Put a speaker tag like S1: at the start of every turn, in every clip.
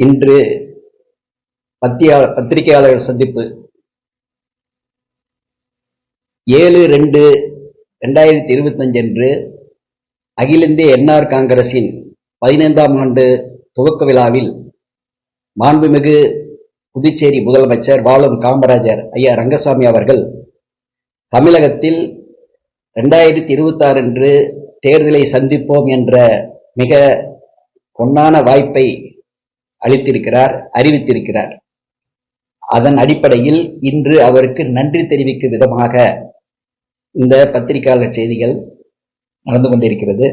S1: இன்று பத்தியா பத்திரிகையாளர் சந்திப்பு. ஏழு ரெண்டு ரெண்டாயிரத்தி இருபத்தஞ்சு அன்று அகில இந்திய என்ஆர் காங்கிரசின் பதினைந்தாம் ஆண்டு துவக்க விழாவில் மாண்புமிகு புதுச்சேரி முதலமைச்சர் வாழும் காமராஜர் ஐயா ரங்கசாமி அவர்கள் தமிழகத்தில் ரெண்டாயிரத்தி இருபத்தாறு அன்று தேர்தலை சந்திப்போம் என்ற மிக பொன்னான வாய்ப்பை அளித்திருக்கிறார் அறிவித்திருக்கிறார். அதன் அடிப்படையில் இன்று அவருக்கு நன்றி தெரிவிக்கும் விதமாக இந்த பத்திரிகையாளர் செய்திகள் நடந்து கொண்டிருக்கிறது.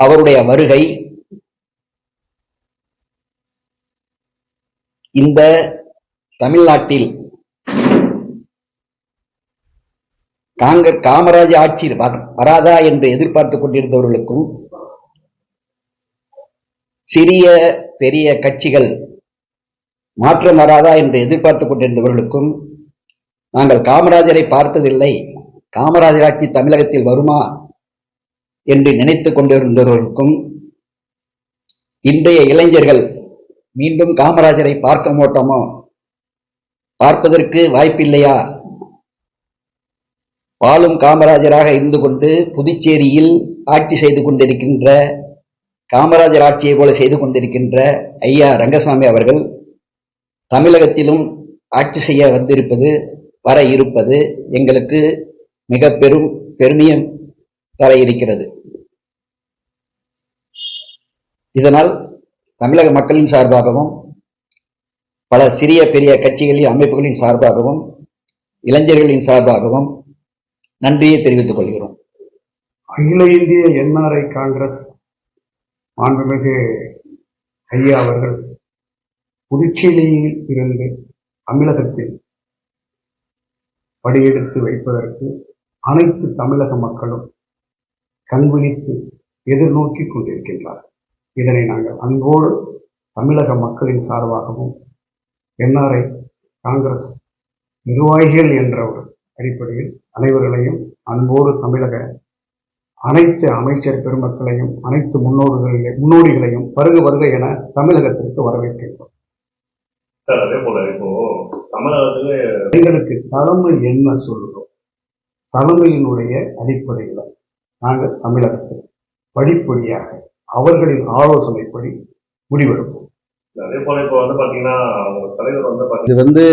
S1: அவருடைய வருகை இந்த தமிழ்நாட்டில் காங்க காமராஜ் ஆட்சி வராதா என்று எதிர்பார்த்துக் கொண்டிருந்தவர்களுக்கும் சிறிய பெரிய கட்சிகள் மாற்றம் வராதா என்று எதிர்பார்த்து கொண்டிருந்தவர்களுக்கும் நாங்கள் காமராஜரை பார்த்ததில்லை. காமராஜர் ஆட்சி தமிழகத்தில் வருமா என்று நினைத்து கொண்டிருந்தவர்களுக்கும் இன்றைய இளைஞர்கள் மீண்டும் காமராஜரை பார்க்க மாட்டோமோ? பார்ப்பதற்கு வாய்ப்பில்லையா? பாலும் காமராஜராக இருந்து கொண்டு புதுச்சேரியில் ஆட்சி செய்து கொண்டிருக்கின்ற காமராஜர் ஆட்சியை போல செய்து கொண்டிருக்கின்ற ஐயா ரங்கசாமி அவர்கள் தமிழகத்திலும் ஆட்சி செய்ய வந்திருப்பது வர இருப்பது எங்களுக்கு மிக பெரும் பெருமியம் தர இருக்கிறது. இதனால் தமிழக மக்களின் சார்பாகவும் பல சிறிய பெரிய கட்சிகளின் அமைப்புகளின் சார்பாகவும் இளைஞர்களின் சார்பாகவும் நன்றியை தெரிவித்துக் கொள்கிறோம்.
S2: அகில இந்திய என்ஆர்ஐ காங்கிரஸ் மாண்புமிகு ஐயா அவர்கள் புதுச்சேரியில் இருந்து தமிழகத்தில் படியெடுத்து வைப்பதற்கு அனைத்து தமிழக மக்களும் கண்விழித்து எதிர்நோக்கி கொண்டிருக்கின்றார். இதனை நாங்கள் அன்போடு தமிழக மக்களின் சார்பாகவும் என்ஆர்ஐ காங்கிரஸ் நிர்வாகிகள் என்ற ஒரு அடிப்படையில் அனைவர்களையும் அன்போடு தமிழக அனைத்து அமைச்சர் பெருமக்களையும் அனைத்து முன்னோர்களையும் முன்னோடிகளையும் வருக வருக என தமிழகத்திற்கு வரவேற்கின்றோம்.
S3: அதே போல இப்போ தமிழகத்துல
S2: எங்களுக்கு தலைமை என்ன சொல்லுறோம் தலைமையினுடைய அடிப்படையில் நாங்கள் தமிழகத்தில் படிப்படியாக அவர்களின் ஆலோசனைப்படி முடிவெடுப்போம்.
S3: அதே போல இப்போ வந்து பாத்தீங்கன்னா தலைவர் வந்து
S1: இது வந்து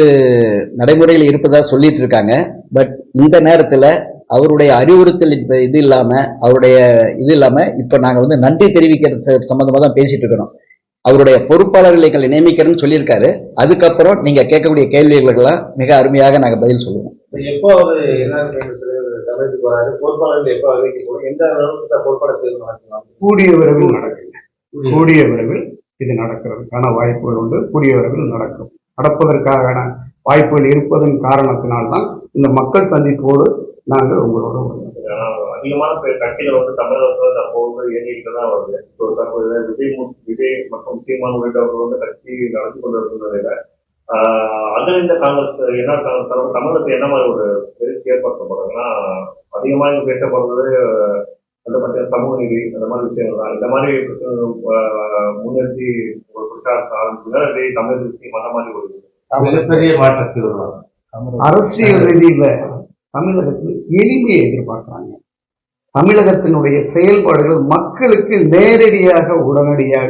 S1: நடைமுறையில் இருப்பதா சொல்லிட்டு இருக்காங்க. பட் இந்த நேரத்துல அவருடைய அறிவுறுத்தல் இப்ப இது இல்லாம அவருடைய இது இல்லாம இப்ப நாங்க வந்து நன்றி தெரிவிக்கிறது ச- சம்பந்தமா தான் பேசிட்டு இருக்கிறோம். அவருடைய பொறுப்பாளர்களை எங்களை நியமிக்கிறேன்னு சொல்லியிருக்காரு. அதுக்கப்புறம் நீங்க கேட்கக்கூடிய கேள்விகளுக்கெல்லாம் மிக அருமையாக நாங்க பதில் சொல்லுவோம்.
S4: எப்போ அவர்
S2: கூடிய விரைவில் நடக்குங்க கூடிய விரைவில் இது நடக்கிறதுக்கான வாய்ப்புகள் உண்டு. கூடிய விரைவில் நடக்கும். நடப்பதற்கான வாய்ப்புகள் இருப்பதன் காரணத்தினால்தான் இந்த மக்கள் சந்திப்போடு நாங்கள் உங்களோட.
S3: அதிகமான பேர் கட்சிகள் வந்து தமிழகத்துல தற்போது இயங்கிட்டு தான் வருது. இப்போ தற்போது விஜய் மு- விஜய் மற்றும் சீமான் உள்ளிட்டவர்கள் வந்து கட்சி நடத்தி கொண்டு இருந்ததில்ல அகில இந்த காங்கிரஸ் என்ன காங்கிரஸ் தலைவர் தமிழகத்துக்கு என்ன மாதிரி ஒரு எழுச்சி ஏற்படுத்தப்படுறதுன்னா அதிகமாக இங்க பேசப்படுறது வந்து பார்த்தீங்கன்னா சமூக நீதி அந்த மாதிரி விஷயங்கள் தான். இந்த மாதிரி முன்னிறுத்தி ஒரு பிரச்சாரத்தை ஆரம்பிச்சுன்னா இதே தமிழ் விஷயம் அந்த மாதிரி ஒரு
S4: மிகப்பெரிய மாற்றத்தை வருவாங்க.
S2: அரசியல் ரீதியில தமிழகத்தில் எளிமையை எதிர்பார்க்கிறாங்க. தமிழகத்தினுடைய செயல்பாடுகள் மக்களுக்கு நேரடியாக உடனடியாக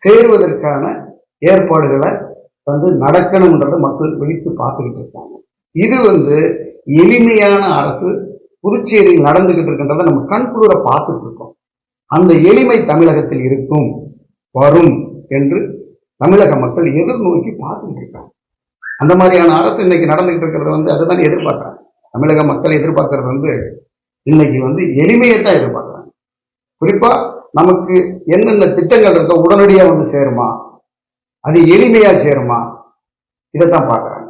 S2: சேர்வதற்கான ஏற்பாடுகளை வந்து நடக்கணும்ன்றத மக்கள் விழித்து பார்த்துக்கிட்டு இருக்காங்க. இது வந்து எளிமையான அரசு புதுச்சேரியில் நடந்துகிட்டு இருக்கின்றதை நம்ம கண்குளிர பார்த்துட்டு இருக்கோம். அந்த எளிமை தமிழகத்தில் இருக்கும் வரும் என்று தமிழக மக்கள் எதிர்நோக்கி பார்த்துக்கிட்டு இருக்காங்க. அந்த மாதிரியான அரசு இன்னைக்கு நடந்துகிட்டு இருக்கிறத வந்து அதுதான் எதிர்பார்க்குறாங்க. தமிழக மக்கள் எதிர்பார்க்கறது வந்து இன்னைக்கு வந்து எளிமையை தான் எதிர்பார்க்கறாங்க. குறிப்பா நமக்கு என்னென்ன திட்டங்கள் இருக்கோ உடனடியா வந்து சேருமா? அது எளிமையா சேருமா? இதைத்தான் பார்க்கறாங்க.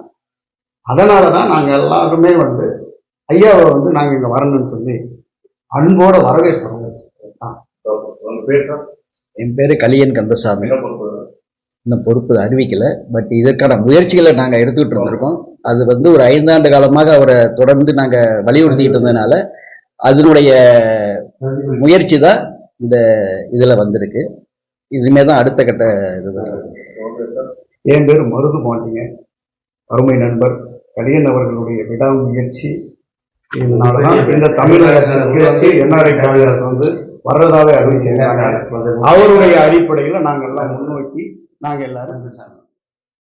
S2: அதனால தான் நாங்க எல்லாருமே வந்து ஐயாவை வந்து நாங்க இங்க வரணும்னு சொல்லி அன்போட வரவேற்கிறோம்.
S3: தான்
S1: என் பேரு கலியன் கந்தசாமி. இன்னும் பொறுப்பு அறிவிக்கல பட் இதற்கான முயற்சிகளை நாங்க எடுத்துக்கிட்டு இருந்திருக்கோம். அது வந்து ஒரு ஐந்தாண்டு காலமாக அவரை தொடர்ந்து நாங்கள் வலியுறுத்திக்கிட்டு இருந்ததுனால அதனுடைய முயற்சி தான் இந்த இதில் வந்திருக்கு. இதுமே தான் அடுத்த கட்ட இது
S2: என் பேர் மருது பாண்டிங்க அருமை நண்பர் கலியன் அவர்களுடைய விடாமுயற்சி இதனாலதான் இந்த தமிழகத்திற்கு என்ஆர்ஐ காங்கிரஸ் வந்து வர்றதாவே அறிவிச்சிருக்காங்க. அவருடைய அடிப்படையில் நாங்கள் எல்லாம் முன்னோக்கி நாங்கள் எல்லாரும்